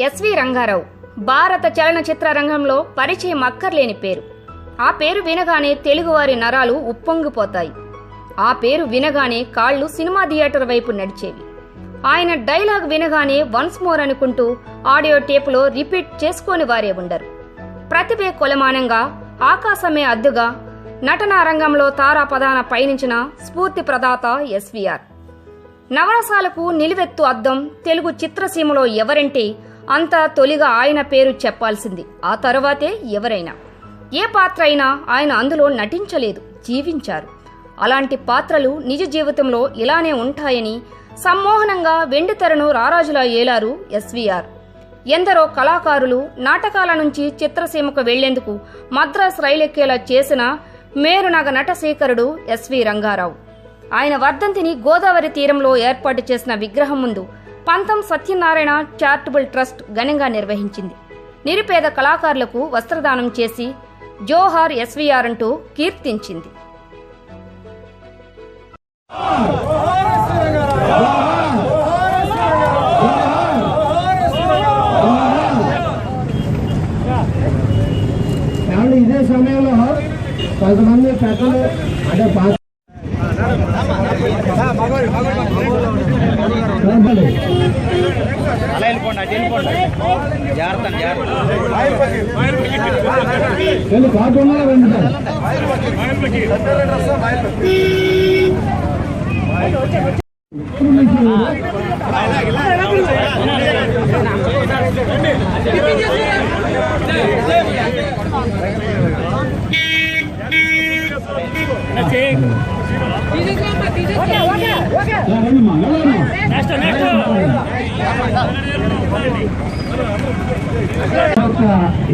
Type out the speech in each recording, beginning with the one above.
SV Rangarao. భారత చలనచిత్ర రంగంలో పరిచయం అక్కర్లేని పేరు. ఆ పేరు వినగానే తెలుగువారి నరాలు ఉప్పొంగిపోతాయి. ఆ పేరు వినగానే కాళ్ళు సినిమా థియేటర్ వైపు నడిచేవి. ఆయన డైలాగ్ వినగానే వన్స్ మోర్ అనుకుంటూ ఆడియో టేపులో రిపీట్ చేసుకోని వారే ఉండరు. ప్రతిభే కొలమానంగా ఆకాశమే అద్దుగా నటనా రంగంలో తారాపదాన పయనించిన స్ఫూర్తి ప్రదాత ఎస్వీఆర్. నవరసాలకు నిలువెత్తు అద్దం తెలుగు చిత్రసీమలో ఎవరంటే అంతా తొలిగా ఆయన పేరు చెప్పాల్సింది. ఆ తర్వాతే ఎవరైనా? ఏ పాత్ర అయినా ఆయన అందులో నటించలేదు జీవించారు. అలాంటి పాత్రలు నిజ జీవితంలో ఇలానే ఉంటాయని సమ్మోహనంగా వెండితెరను రారాజులా ఏలారు ఎస్వీఆర్. ఎందరో కళాకారులు నాటకాల నుంచి చిత్రసీమకు వెళ్ళేందుకు మద్రాస్ రైలెక్కేలా చేసిన మేరునగ నటశేఖరుడు ఎస్వి రంగారావు. ఆయన వర్ధంతిని గోదావరి తీరంలో ఏర్పాటు చేసిన విగ్రహం ముందు పంతం సత్యనారాయణ చారిటబుల్ ట్రస్ట్ ఘనంగా నిర్వహించింది నిరుపేద కళాకారులకు వస్త్రదానం చేసి జోహార్ ఎస్వీఆర్ అంటూ కీర్తించింది ఇదే సమయంలో కొంతమంది పెద్దలు అంటే పా- పెద్దలు. అలా వెళ్ళిపోండి అటు వెళ్ళిపోండి జాగ్రత్త జాగ్రత్త వీళ్ళు కాకుండా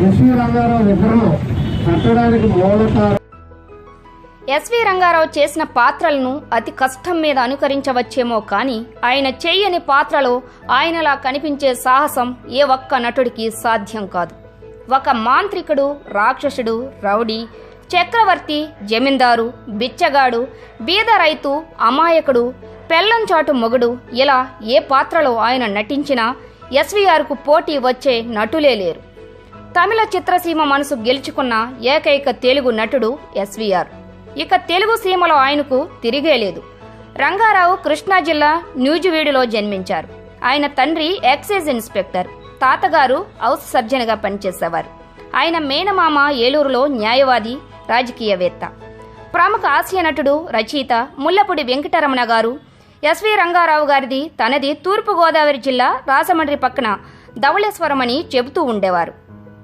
ఎస్వి రంగారావు కట్టడానికి మూలకారు ఎస్వి రంగారావు చేసిన పాత్రలను అతి కష్టం మీద అనుకరించవచ్చేమో కానీ ఆయన చెయ్యని పాత్రలో ఆయనలా కనిపించే సాహసం ఏ ఒక్క నటుడికి సాధ్యం కాదు. ఒక మాంత్రికుడు రాక్షసుడు రౌడీ చక్రవర్తి జమీందారు బిచ్చగాడు బీద రైతు అమాయకుడు పెల్లంచాటు మొగుడు. ఇలా ఏ పాత్రలో ఆయన నటించినా ఎస్వీఆర్కు పోటీ వచ్చే నటులే లేరు. తమిళ చిత్రసీమ మనసు గెలుచుకున్న ఏకైక తెలుగు నటుడు ఎస్వీఆర్. ఇక తెలుగు సీమలో ఆయనకు తిరిగే లేదు. రంగారావు కృష్ణా జిల్లా న్యూజివీడులో జన్మించారు. ఆయన తండ్రి ఎక్సైజ్ ఇన్స్పెక్టర్ తాతగారు హౌస్ సర్జన్గా పనిచేసేవారు. ఆయన మేనమామ ఏలూరులో న్యాయవాది రాజకీయవేత్త. ప్రముఖ హాస్య నటుడు రచయిత ముల్లపూడి వెంకటరమణ గారు ఎస్వి రంగారావు గారిది తనది తూర్పుగోదావరి జిల్లా రాజమండ్రి పక్కన ధవళేశ్వరం అని చెబుతూ ఉండేవారు.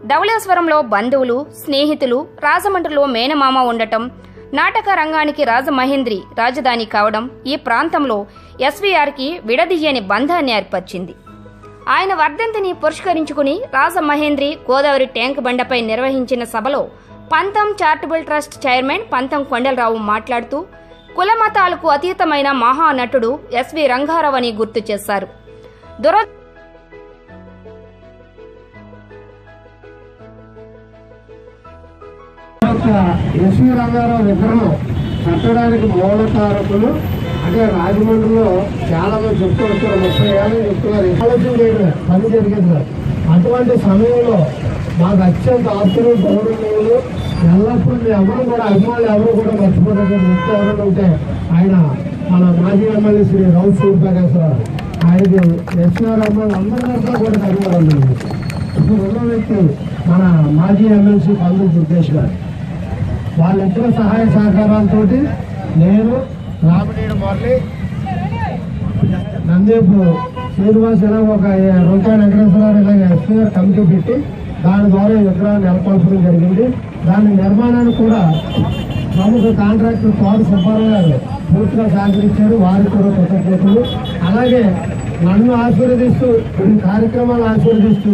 ధవళేశ్వరంలో బంధువులు స్నేహితులు రాజమండ్రిలో మేనమామ ఉండటం నాటక రంగానికి రాజమహేంద్రి రాజధాని కావడం ఈ ప్రాంతంలో ఎస్వీఆర్కి విడదీయని బంధాన్ని ఏర్పరిచింది. ఆయన వర్ధంతిని పురస్కరించుకుని రాజమహేంద్రి గోదావరి ట్యాంక్ బండపై నిర్వహించిన సభలో పంతం చారిటబుల్ ట్రస్ట్ చైర్మన్ పంతం కొండలరావు మాట్లాడుతూ కులమతాలకు అతీతమైన మహానటుడు ఎస్వి రంగారావు అని గుర్తు చేశారు. దుర ఎస్వి రంగారావు విగ్రహం కట్టడానికి మూలకారకులు. అంటే రాజమండ్రిలో చాలా మంది చెప్తూ వచ్చారు ముప్పై ఏళ్ళు చెప్తున్నారు. ఆలోచన చేయడం పని జరిగింది. అటువంటి సమయంలో మాకు అత్యంత ఆస్తులు గౌరవనీయులు ఎల్లప్పుడూ మీ ఎవరు కూడా అభిమానులు ఎవరు కూడా మర్చిపోయినటువంటి వ్యక్తి ఎవరైనా ఉంటే ఆయన మన మాజీ ఎమ్మెల్యే శ్రీ రౌత్ సూర్యప్రకాశ్వరరావు ఆయనకి ఎస్ఆర్ అమ్మాయి అందరితో కూడా ధన్యవాదాలు. ఇప్పుడు రెండో వ్యక్తి మన మాజీ ఎమ్మెల్సీ పండు దుర్గేష్ గారు. వాళ్ళిద్దరు సహాయ సహకారాలతో నేను రామనీడు మురళి నందేపు శ్రీనివాస్ ఇలా ఒక రూపాయ వెంకటేశ్వరరావు ఇలాగ ఎస్పీఆర్ కమిటీ పెట్టి దాని ద్వారా ఈ విగ్రహాన్ని నెలకొల్పడం జరిగింది. దాని నిర్మాణాన్ని కూడా ప్రముఖ కాంట్రాక్టర్ తోడు సుబ్బారావు గారు పూర్తిగా సహకరించారు. వారికి కూడా కృతజ్ఞతలు. అలాగే నన్ను ఆశీర్వదిస్తూ ఈ కార్యక్రమాలు ఆశీర్వదిస్తూ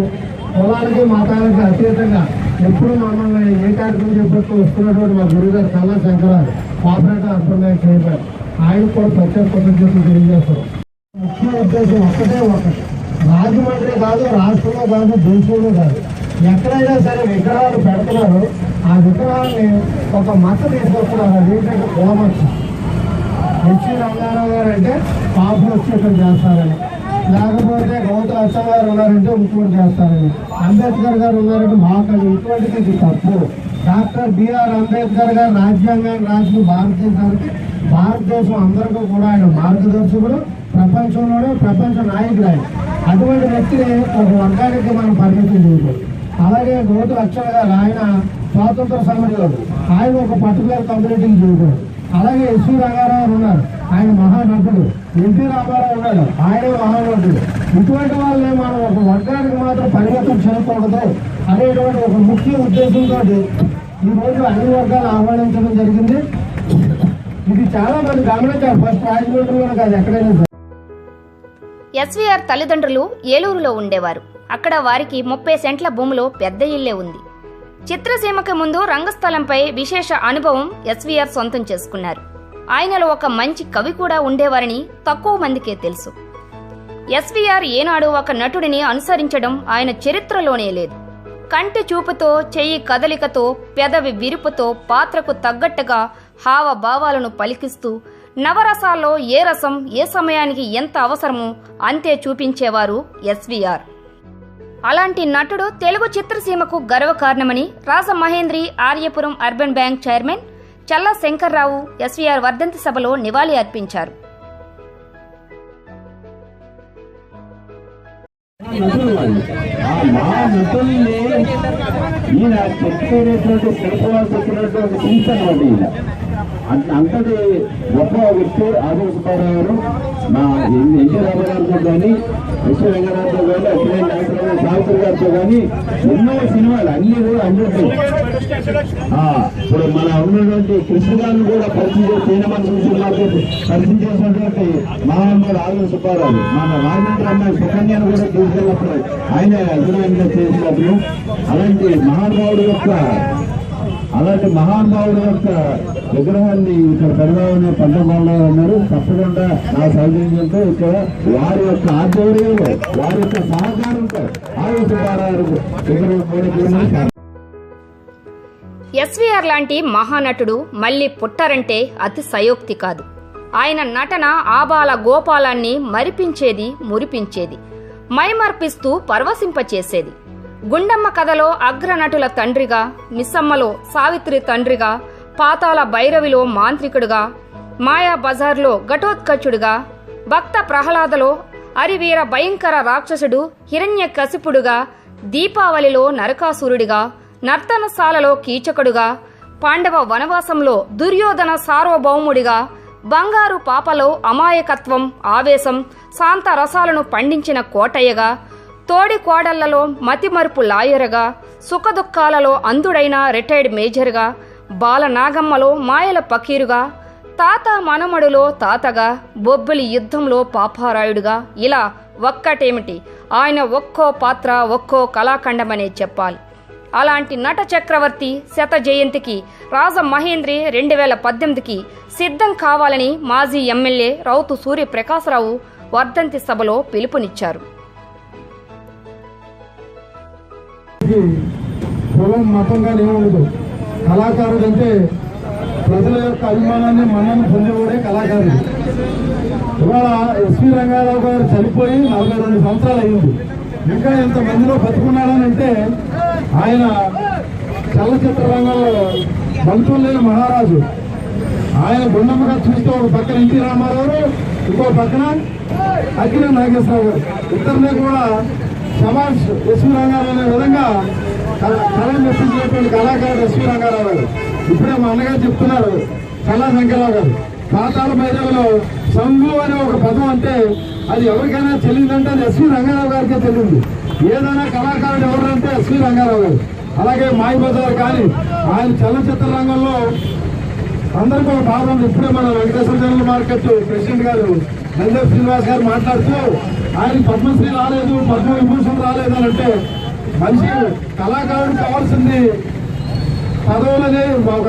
కులాలకి మతాలకి అతీతంగా ఎప్పుడు మమ్మల్ని ఏ కార్యక్రమం చేపట్టు వస్తున్నటువంటి మా గురుగారు కల్లా శంకరాలు కోఆపరేటివ్ అర్బన్ బ్యాంక్ చైర్మన్. ఆయన కూడా ప్రత్యేక కృతజ్ఞతలు తెలియజేస్తారు. ముఖ్య ఉద్దేశం ఒక్కటే ఒకటి. రాజమండ్రి కాదు రాష్ట్రంలో కాదు దేశంలో కాదు. ఎక్కడైనా సరే విగ్రహాలు పెడుతున్నారు. ఆ విగ్రహాన్ని ఒక మత తీసుకొస్తున్నారు. అదేంటంటే కులమచ్చ హెచ్సి రంగారావు గారు అంటే పాపలు చేస్తారని. లేకపోతే గౌతమ అచ్చం గారు ఉన్నారంటే ఇంకోటి చేస్తారని. అంబేద్కర్ గారు ఉన్నారంటే మాకని ఇటువంటిది ఇది తప్పు. డాక్టర్ బిఆర్ అంబేద్కర్ గారు రాజ్యాంగాన్ని రాసిన భారతదేశానికి భారతదేశం అందరికీ కూడా ఆయన మార్గదర్శకుడు. ప్రపంచంలోనే ప్రపంచ నాయకుడు ఆయన. అటువంటి వ్యక్తిని ఒక వర్గానికి మనం పరిమితం చేయకూడదు. అలాగే గోటు లక్ష్మణ్ గారు ఆయన స్వాతంత్ర సమయంలో ఆయన ఒక పర్టికులర్ కమ్యూనిటీకి చేయకూడదు అలాగే ఎస్వి రంగారావు ఉన్నారు. ఆయన మహానటుడు. ఎన్టీ రామారావు ఉన్నాడు. ఆయన మహానటుడు. ఇటువంటి వాళ్ళని మనం ఒక వర్గానికి మాత్రం పరిమితం చేయకూడదు అనేటువంటి ఒక ముఖ్య ఉద్దేశంతో ఈ రోజు అన్ని వర్గాలు ఆహ్వానించడం జరిగింది. ఇది చాలా మంది గమనించారు. ఫస్ట్ రాజమండ్రిలో కాదు ఎక్కడైనా ఎస్వీఆర్ తల్లిదండ్రులు ఏలూరులో ఉండేవారు. అక్కడ వారికి ముప్పై సెంట్ల భూమిలో పెద్ద ఇల్లే ఉంది. చిత్రసీమకి ముందు రంగస్థలంపై విశేష అనుభవం ఎస్వీఆర్ సొంతం చేసుకున్నారు. ఆయనలో ఒక మంచి కవి కూడా ఉండేవారని తక్కువ మందికే తెలుసు. ఎస్వీఆర్ ఏనాడు ఒక నటుడిని అనుసరించడం ఆయన చరిత్రలోనే లేదు. కంటి చూపుతో చెయ్యి కదలికతో పెదవి విరుపుతో పాత్రకు తగ్గట్టుగా హావభావాలను పలికిస్తూ నవరసాల్లో ఏ రసం ఏ సమయానికి ఎంత అవసరమో అంతే చూపించేవారు ఎస్వీఆర్. అలాంటి నటుడు తెలుగు చిత్రసీమకు గర్వకారణమని Rajamahendri Aryapuram urban bank chairman Challa Shankar Rao SVR వర్ధంతి సభలో నివాళి అర్పించారు. ఈయన చెప్పుకునేటువంటి శిల్పవాల్సి వచ్చినటువంటి థింగ్స్ అనమాట అంతటి గొప్ప వ్యక్తి ఆదివ సుబ్బారావు మా ఎన్టీ రామారావు గారు కానీ విశ్వ వెంకటరావుతో కానీ అఖిలేని నాగరావు సావిత్రి గారితో కానీ ఎన్నో సినిమాలు అన్ని కూడా అందరికీ ఇప్పుడు మన ఉన్నటువంటి కృష్ణ గారిని కూడా పరిచయం చేసి తేనె సినిమాకి పరిచయం చేసినటువంటి మహానుభావుడు ఆరు సుబ్బారావు మన రాజేంద్ర అమ్మాయి సుకన్యను కూడా తీసుకెళ్ళినప్పుడు ఆయన అభినయంగా చేసినప్పుడు అలాంటి మహానుభావుడు యొక్క అలాంటి మహానుభావుడు యొక్క విగ్రహాన్ని ఇక్కడ పెడదామని పంతొమ్మిది అన్నారు తప్పకుండా నా సౌజన్యంతో ఇక్కడ వారి యొక్క ఆధ్వర్యంలో వారి యొక్క సహకారంతో ఆదివ సుబ్బారావు ఎస్వీఆర్ లాంటి మహానటుడు మళ్ళీ పుట్టారంటే అతి సయోక్తి కాదు. ఆయన నటన ఆబాల గోపాలాన్ని మరిపించేది మురిపించేది మైమర్పిస్తూ పరవశింపచేసేది. గుండమ్మ కథలో అగ్రనటుల తండ్రిగా మిస్సమ్మలో సావిత్రి తండ్రిగా పాతాల భైరవిలో మాంత్రికుడుగా మాయా బజార్లో ఘటోత్కచుడుగా భక్త ప్రహ్లాదలో అరివీర భయంకర రాక్షసుడు హిరణ్య కసిపుడుగా దీపావళిలో నరకాసురుడిగా నర్తనశాలలో కీచకుడుగా పాండవ వనవాసంలో దుర్యోధన సార్వభౌముడిగా బంగారు పాపలో అమాయకత్వం ఆవేశం శాంత రసాలను పండించిన కోటయ్యగా తోడి కోడళ్ళలో మతిమరుపు లాయరుగా సుఖదుఖాలలో అంధుడైన రిటైర్డ్ మేజర్గా బాలనాగమ్మలో మాయల పకీరుగా తాత మనమడులో తాతగా బొబ్బిలి యుద్ధంలో పాపారాయుడుగా. ఇలా ఒక్కటేమిటి? ఆయన ఒక్కో పాత్ర ఒక్కో కళాఖండమనే చెప్పాలి. అలాంటి నట చక్రవర్తి శత జయంతికి రాజ మహేంద్రి రెండు వేల పద్దెనిమిదికి సిద్ధం కావాలని మాజీ ఎమ్మెల్యే రౌతు సూర్యప్రకాశరావు వర్ధంతి సభలో పిలుపునిచ్చారు. ఈ కులం మతం కానీ ఏముండదు కళాకారుడు అంటే ప్రజల యొక్క అభిమానాన్ని మన్నను పొందేవాడే కళాకారుడు. ఇవాళ ఎస్వి రంగారావు గారు చనిపోయి నలభై రెండు సంవత్సరాలు అయింది. ఇంకా ఎంతమందిలో బతుకున్నాడనంటే ఆయన చలచిత్ర రంగంలో బంతులు లేని మహారాజు. ఆయన గుండమ్మగా చూస్తే ఒక పక్కన ఎన్టీ రామారావు ఇంకో పక్కన అఖిల నాగేశ్వరరావు గారు. ఇద్దరిని కూడా సమాజ్ ఎస్వి రంగారావు అనే విధంగా కళ- మెప్పించినటువంటి కళాకారుడు ఎస్వి రంగారావు గారు. ఇప్పుడే మా అన్నగారు చెప్తున్నారు కళా శంకరరావు గారు. పాతాల భైరవలో సంఘు అనే ఒక పదం అంటే అది ఎవరికైనా తెలియదంటే అది ఎస్వి రంగారావు గారికే తెలియదు. ఏదైనా కళాకారుడు ఎవరంటే ఎస్వి రంగారావు గారు. అలాగే మాయిబజార్ కానీ ఆయన చలనచిత్ర రంగంలో అందరికీ ఒక భావన ఇప్పుడే మన వెంకటేశ్వర జనరల్ మార్కెట్ ప్రెసిడెంట్ గారు గంగా శ్రీనివాస్ గారు మాట్లాడుతూ ఆయన పద్మశ్రీ రాలేదు పద్మ విభూషణ్ రాలేదు అని అంటే మనిషి కళాకారుడు కావాల్సింది పదవులనే ఒక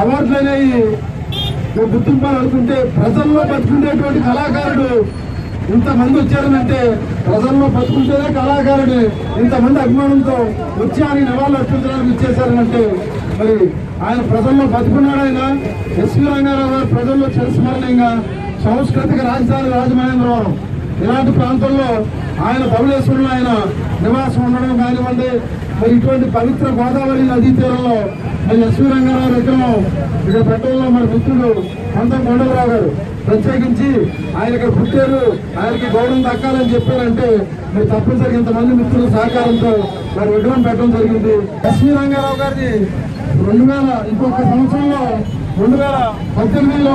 అవార్డులనే గుర్తింపు అనుకుంటే ప్రజల్లో బతుకునేటువంటి కళాకారుడు ఇంతమంది వచ్చారనంటే ప్రజల్లో బతుకుంటేనే కళాకారుడు. ఇంతమంది అభిమానంతో వచ్చి ఆయన నివాళులు అర్పించడానికి ఇచ్చేశారనంటే మరి ఆయన ప్రజల్లో బతుకున్నాడు ఆయన ఎస్వి రంగారావు గారు ప్రజల్లో చిరస్మరణీయంగా సాంస్కృతిక రాజధాని రాజమహేంద్రవరం. ఇలాంటి ప్రాంతంలో ఆయన ధవళేశ్వరంలో ఆయన నివాసం ఉండడం కానివ్వండి మరి ఇటువంటి పవిత్ర గోదావరి నదీ తీరంలో మరి ఎస్వి రంగారావు విగ్రహం ఇక్కడ పెట్టడంలో మన మిత్రుడు కొంత కొండలరావు గారు. ప్రత్యేకించి ఆయన ఇక్కడ పుట్టారు ఆయనకి గౌరవం దక్కాలని చెప్పారంటే మరి తప్పనిసరిగా ఇంతమంది మిత్రుల సహకారంతో మరి విగ్రహం పెట్టడం జరిగింది. ఎస్వి రంగారావు గారిది రెండు వేల ఇంకొక సంవత్సరంలో రెండు వేల పద్దెనిమిదిలో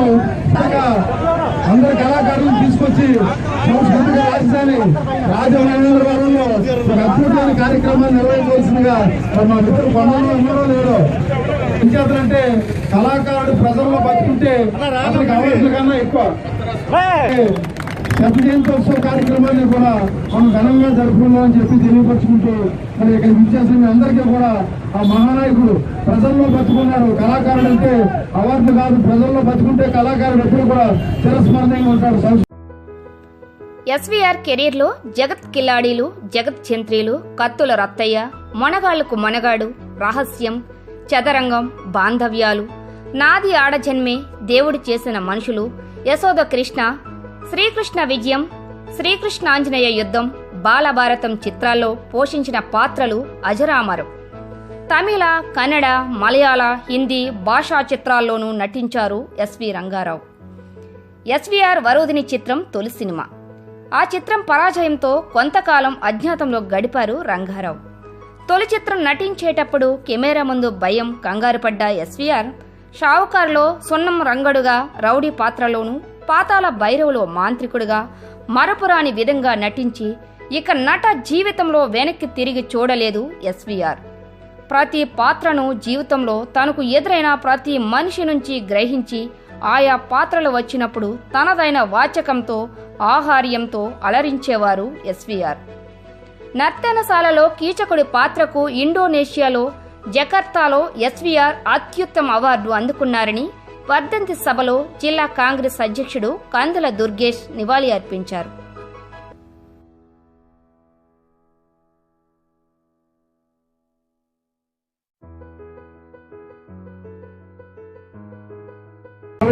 అందరు కళాకారులను తీసుకొచ్చి సంస్కృతిక రాజధాని రాజమహేంద్రవరంలో ఒక అద్భుతమైన కార్యక్రమాన్ని నిర్వహించవలసిందిగా మా మిత్రులు కొండలో ఉన్నారో లేడో ఎంచేతంటే కళాకారుడు ప్రజల్లో బతుకుంటే అతనికి అవార్డుల కన్నా ఎక్కువ. శత జయంతోత్సవ కార్యక్రమాన్ని కూడా మనం ఘనంగా జరుపుకుందామని చెప్పి తెలియపరుచుకుంటూ మరి ఇక్కడ విచ్చేసిన అందరికీ కూడా ఆ మహానాయకుడు ప్రజల్లో బతుకున్నారు. కళాకారుడు అంటే అవార్డు కాదు ప్రజల్లో బతుకుంటే కళాకారుడు ఎప్పుడు కూడా చిరస్మరణీయంగా ఉంటాడు. సంస్కృతి ఎస్వీఆర్ కెరీర్లో జగత్ కిల్లాడీలు జగత్ చంత్రీలు కత్తుల రత్తయ్య మొనగాళ్ళకు మొనగాడు రహస్యం చదరంగం బాంధవ్యాలు. నాది ఆడజన్మే దేవుడు చేసిన మనుషులు. యశోద కృష్ణ శ్రీకృష్ణ విజయం శ్రీకృష్ణాంజనేయ యుద్ధం బాలభారతం చిత్రాల్లో పోషించిన పాత్రలు అజరామరం. తమిళ కన్నడ మలయాళ హిందీ భాషా చిత్రాల్లోనూ నటించారు ఎస్వి రంగారావు. ఎస్వీఆర్ వరోధిని చిత్రం తొలి సినిమా. ఆ చిత్రం పరాజయంతో కొంతకాలం అజ్ఞాతంలో గడిపారు రంగారావు. తొలి చిత్రం నటించేటప్పుడు కెమెరా ముందు భయం కంగారు పడ్డ ఎస్వీఆర్ షావుకార్లో సున్నం రంగడుగా రౌడీ పాత్రలోనూ పాతాల భైరవులో మాంత్రికుడుగా మరపురాని విధంగా నటించి ఇక నట జీవితంలో వెనక్కి తిరిగి చూడలేదు ఎస్వీఆర్ ప్రతి పాత్రను జీవితంలో తనకు ఎదురైన ప్రతి మనిషి నుంచి గ్రహించి ఆయా పాత్రలు వచ్చినప్పుడు తనదైన వాచకంతో ఆహార్యంతో అలరించేవారు ఎస్వీఆర్. నర్తనశాలలో కీచకుడి పాత్రకు ఇండోనేషియాలో జకర్తాలో ఎస్వీఆర్ అత్యుత్తమ అవార్డు అందుకున్నారని వర్ధంతి సభలో జిల్లా కాంగ్రెస్ అధ్యక్షుడు కందుల దుర్గేష్ నివాళి అర్పించారు.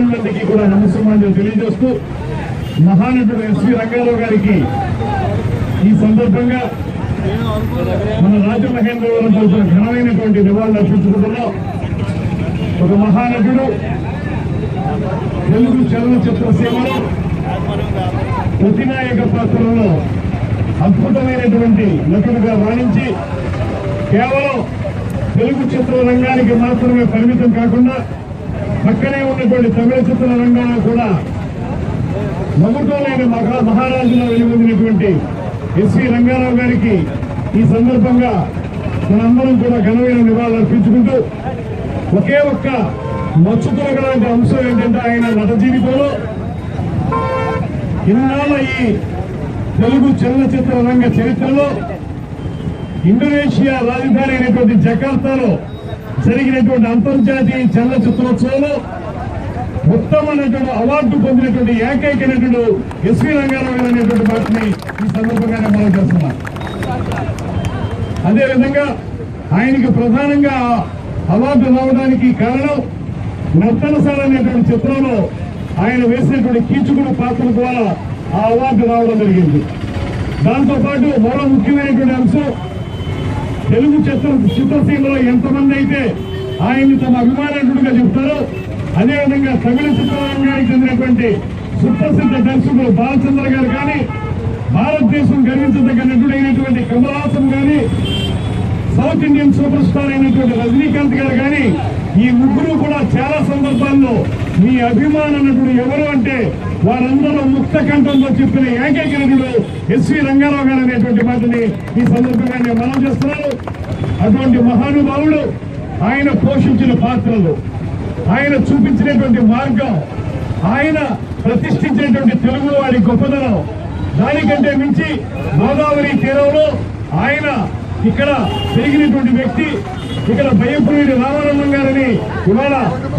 మందికి కూడా నమస్కారం తెలియజేస్తూ మహానటుడు ఎస్వి రంగారావు గారికి ఈ సందర్భంగా మన రాజమహేంద్రవరం తరపున ఘనమైనటువంటి నివాళులు అర్పించుకుంటున్నాం. ఒక మహానటుడు తెలుగు చలనచిత్ర సేవలో ప్రతినాయక పాత్రలో అద్భుతమైనటువంటి నటుడుగా రాణించి కేవలం తెలుగు చిత్ర రంగానికి మాత్రమే పరిమితం కాకుండా పక్కనే ఉన్నటువంటి తమిళ చిత్ర రంగంలో కూడా మమతో మహా మహారాజులో వెలుగొందినటువంటి ఎస్వి రంగారావు గారికి ఈ సందర్భంగా మనందరం కూడా ఘనమైన నివాళులు అర్పించుకుంటూ ఒకే ఒక్క మచ్చు తొలగలాంటి అంశం ఏంటంటే ఆయన నట జీవితంలో ఇన్నాళ్ళ ఈ తెలుగు చలనచిత్ర రంగ చరిత్రలో ఇండోనేషియా రాజధాని అయినటువంటి జకార్తాలో జరిగినటువంటి అంతర్జాతీయ చలనచిత్రోత్సవంలో ఉత్తమ నటుడు అవార్డు పొందినటువంటి ఏకైక నటుడు ఎస్వి రంగారావు అనేటువంటి వాటిని ఈ సందర్భంగానే మనం చేస్తున్నాం అదేవిధంగా ఆయనకి ప్రధానంగా అవార్డు రావడానికి కారణం నర్తనశాల అనేటువంటి చిత్రంలో ఆయన వేసినటువంటి కీచుకుడు పాత్ర ద్వారా ఆ అవార్డు రావడం జరిగింది. దాంతో పాటు మరో ముఖ్యమైనటువంటి అంశం తెలుగు చిత్ర చిత్రసీమలో ఎంతమంది అయితే ఆయన్ని తమ అభిమానటుడుగా చెప్తారో అదేవిధంగా తమిళ చిత్రరంగానికి చెందినటువంటి సుప్రసిద్ధ దర్శకులు బాలచంద్ర గారు కానీ భారతదేశం గర్వించదగ్గ నటుడైనటువంటి కమలాసం కానీ సౌత్ ఇండియన్ సూపర్ స్టార్ అయినటువంటి రజనీకాంత్ గారు కానీ ఈ ముగ్గురు కూడా చాలా సందర్భాల్లో మీ అభిమాన నటుడు ఎవరు అంటే వారందరూ ముక్త కంఠంలో చెప్పిన ఏకైక నటుడు ఎస్వి రంగారావు గారు అనేటువంటి మాటని ఈ సందర్భంగా నేను మనం చేస్తున్నాను. అటువంటి మహానుభావుడు ఆయన పోషించిన పాత్రలు ఆయన చూపించినటువంటి మార్గం ఆయన ప్రతిష్ఠించినటువంటి తెలుగు వాడి గొప్పదనం దానికంటే మించి గోదావరి తీరంలో ఆయన ఇక్కడ పెరిగినటువంటి వ్యక్తి ఇక్కడ భయపూరి రామానందం గారిని ఇవాళ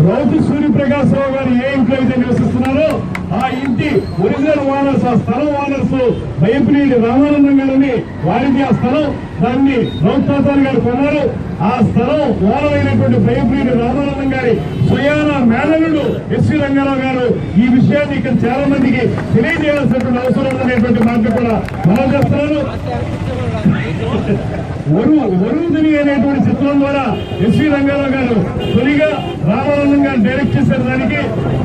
రౌతు సూర్యప్రకాశరావు గారు ఏ ఇంట్లో అయితే నివసిస్తున్నారో ఆ ఇంటి ఒరిజినల్ ఓనర్స్ ఆ స్థలం ఓనర్స్ భయపూడి రామానందం గారని వారికి ఆ స్థలం దాన్ని రౌతాచారి గారు కొన్నారు. ఆ స్థలం ఓనరైనటువంటి భయపూడి రామానందం గారి స్వయాన మేనలుడు ఎస్వి రంగారావు గారు. ఈ విషయాన్ని ఇక్కడ చాలా మందికి తెలియజేయాల్సినటువంటి అవసరం ఉందనేటువంటి మాట కూడా మనం చేస్తున్నాను వరువు వరువుదిని అనేటువంటి చిత్రం ద్వారా ఎస్వి రంగారావు గారు తొలిగా రామానందం గారు డైరెక్ట్ చేశారు. దానికి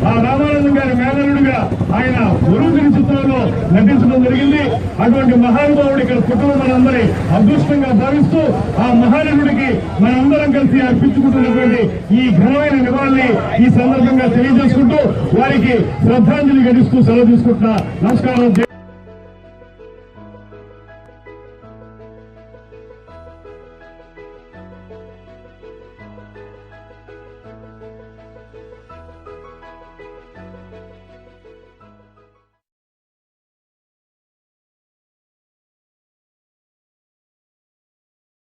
ఆ రామానందం గారి మేనరుడిగా ఆయన వరువుదిని చిత్రంలో నటించడం జరిగింది. అటువంటి మహానుభావుడు ఇక్కడ కుటుంబం మనందరి అదృష్టంగా భావిస్తూ ఆ మహానుభుడికి మనందరం కలిసి అర్పించుకుంటున్నటువంటి ఈ ఘనమైన నివాళిని ఈ సందర్భంగా తెలియజేసుకుంటూ వారికి శ్రద్ధాంజలి గడిస్తూ సెలవు తీసుకుంటున్నా. నమస్కారం.